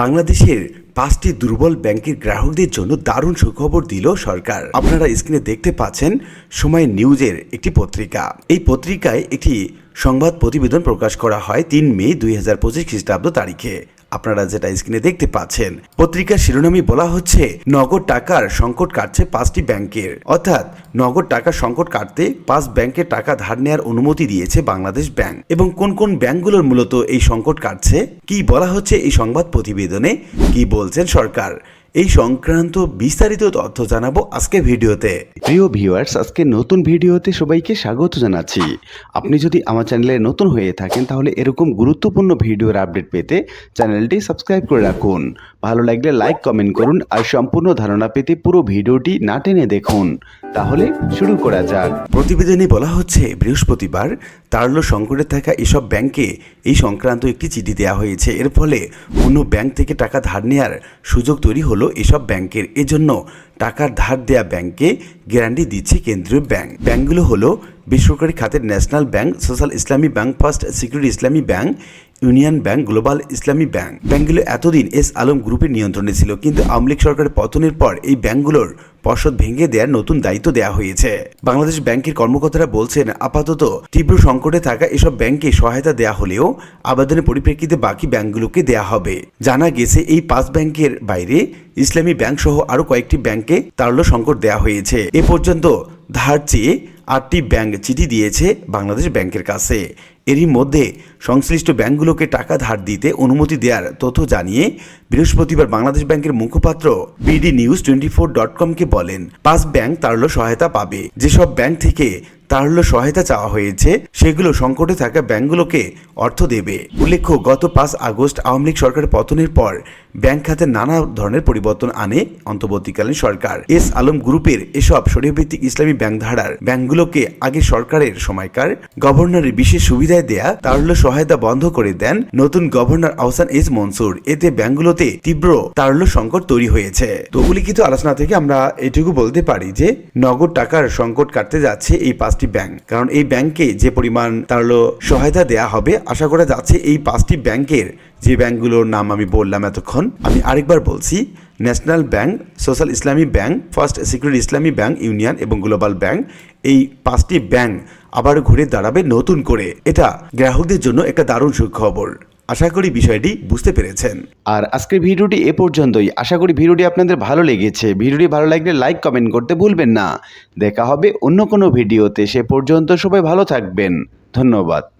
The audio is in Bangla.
বাংলাদেশের পাঁচটি দুর্বল ব্যাংকের গ্রাহকদের জন্য দারুণ সুখবর দিল সরকার। আপনারা স্ক্রিনে দেখতে পাচ্ছেন সময় নিউজের একটি পত্রিকা। এই পত্রিকায় একটি সংবাদ প্রতিবেদন প্রকাশ করা হয় তিন মে দুই হাজার পঁচিশ খ্রিস্টাব্দ তারিখে। আপনারা যেটা স্ক্রিনে দেখতে পাচ্ছেন, পত্রিকার শিরোনামে বলা হচ্ছে, নগদ টাকার সংকট কাটছে পাঁচটি ব্যাংকের। অর্থাৎ, নগদ টাকার সংকট কাটতে পাঁচ ব্যাংকে টাকা ধার নেওয়ার অনুমতি দিয়েছে বাংলাদেশ ব্যাংক। এবং কোন কোন ব্যাংকগুলোর মূলত এই সংকট কাটছে? কি বলা হচ্ছে এই সংবাদ প্রতিবেদনে? কি বলছেন সরকার? এই সংক্রান্ত বিস্তারিত তথ্য জানাব আজকে ভিডিওতে। প্রিয় ভিউয়ার্স, আজকে নতুন ভিডিওতে সবাইকে স্বাগত জানাচ্ছি। আপনি যদি আমার চ্যানেলে নতুন হয়ে থাকেন, তাহলে এরকম গুরুত্বপূর্ণ ভিডিওর আপডেট পেতে চ্যানেলটি সাবস্ক্রাইব করে রাখুন। ভালো লাগলে লাইক কমেন্ট করুন আর সম্পূর্ণ ধারণা পেতে পুরো ভিডিওটি না টেনে দেখুন। তাহলে শুরু করা যাক। প্রতিবেদনে বলা হচ্ছে, বৃহস্পতিবার তারল্য সংকটে থাকা এসব ব্যাংকে এই সংক্রান্ত একটি চিঠি দেওয়া হয়েছে। এর ফলে অন্য ব্যাংক থেকে টাকা ধার নেওয়ার সুযোগ তৈরি হলো এসব ব্যাংকের। এজন্য টাকার ধার দেয়া ব্যাংকে গ্যারান্টি দিচ্ছে কেন্দ্রীয় ব্যাংক। ব্যাংকগুলো হলো বেসরকারি খাতের national bank, social Islami bank, first security Islami bank union bank, global Islami bank. ব্যাংকগুলো এতদিন এস আলম গ্রুপের নিয়ন্ত্রণে ছিল, কিন্তু আওয়ামী লীগ সরকারের পতনের পর এই ব্যাংকগুলোর পর্ষদ ভেঙে দেওয়ার নতুন দায়িত্ব দেওয়া হয়েছে। বাংলাদেশ ব্যাংকের কর্মকর্তারা বলছেন, আপাতত তীব্র সংকটে থাকা এসব ব্যাংকে সহায়তা দেওয়া হলেও আবেদনের পরিপ্রেক্ষিতে বাকি ব্যাংকগুলোকে দেওয়া হবে। জানা গেছে, এই পাঁচ ব্যাংকের বাইরে ইসলামী ব্যাংক সহ আরও কয়েকটি ব্যাংকে তারল্য সংকট দেওয়া হয়েছে। এ পর্যন্ত ধার চেয়ে আটটি ব্যাংক চিঠি দিয়েছে বাংলাদেশ ব্যাংকের কাছে। এরই মধ্যে সংশ্লিষ্ট ব্যাংকগুলোকে টাকা ধার দিতে অনুমতি দেওয়ার তথ্য জানিয়ে বৃহস্পতিবার বাংলাদেশ ব্যাংকের মুখপাত্র BD news twenty four dot কমকে বলেন, পাঁচ ব্যাংক তারল্য সহায়তা পাবে। যেসব ব্যাংক থেকে তারল্য সহায়তা চাওয়া হয়েছে, সেগুলো সংকটে থাকা ব্যাংকগুলোকে অর্থ দেবে। উল্লেখ্য, গত পাঁচ আগস্ট আওয়ামী লীগ সরকারের পতনের পর ব্যাংক খাতে নানা ধরনের পরিবর্তন আনে অন্তর্বর্তীকালীন সরকার। এস আলম গ্রুপের এসব শরীয়ভিত্তিক ইসলামী ব্যাংক ধারার ব্যাংকগুলোকে আগে সরকারের সময়কার গভর্নরের বিশেষ সুবিধায় দেয়া তারল্য সহায়তা বন্ধ করে দেন নতুন গভর্নর আহসান এস মনসুর। এতে ব্যাংকগুলোতে তীব্র তারল্য সংকট তৈরি হয়েছে। তো উল্লিখিত আলোচনা থেকে আমরা এটুকু বলতে পারি যে, নগদ টাকার সংকট কাটতে যাচ্ছে এই পাঁচটি ব্যাংক। কারণ এই ব্যাংকে যে পরিমাণ তারল্য সহায়তা দেয়া হবে, আশা করা যাচ্ছে এই পাঁচটি ব্যাংকের যে ব্যাংকগুলোর নাম আমি বললাম এতক্ষণ, আমি আরেকবার বলছি national bank, social Islami bank, first security Islami bank, union এবং গ্লোবাল ব্যাংক এই পাঁচটি ব্যাংক আবার ঘুরে দাঁড়াবে নতুন করে। এটা গ্রাহকদের জন্য একটা দারুণ সুখবর। আশা করি বিষয়টি বুঝতে পেরেছেন। আর আজকের ভিডিওটি এ পর্যন্তই। আশা করি ভিডিওটি আপনাদের ভালো লেগেছে। ভিডিওটি ভালো লাগলে লাইক, কমেন্ট করতে ভুলবেন না। দেখা হবে অন্য কোনো ভিডিওতে। সে পর্যন্ত সবাই ভালো থাকবেন। ধন্যবাদ।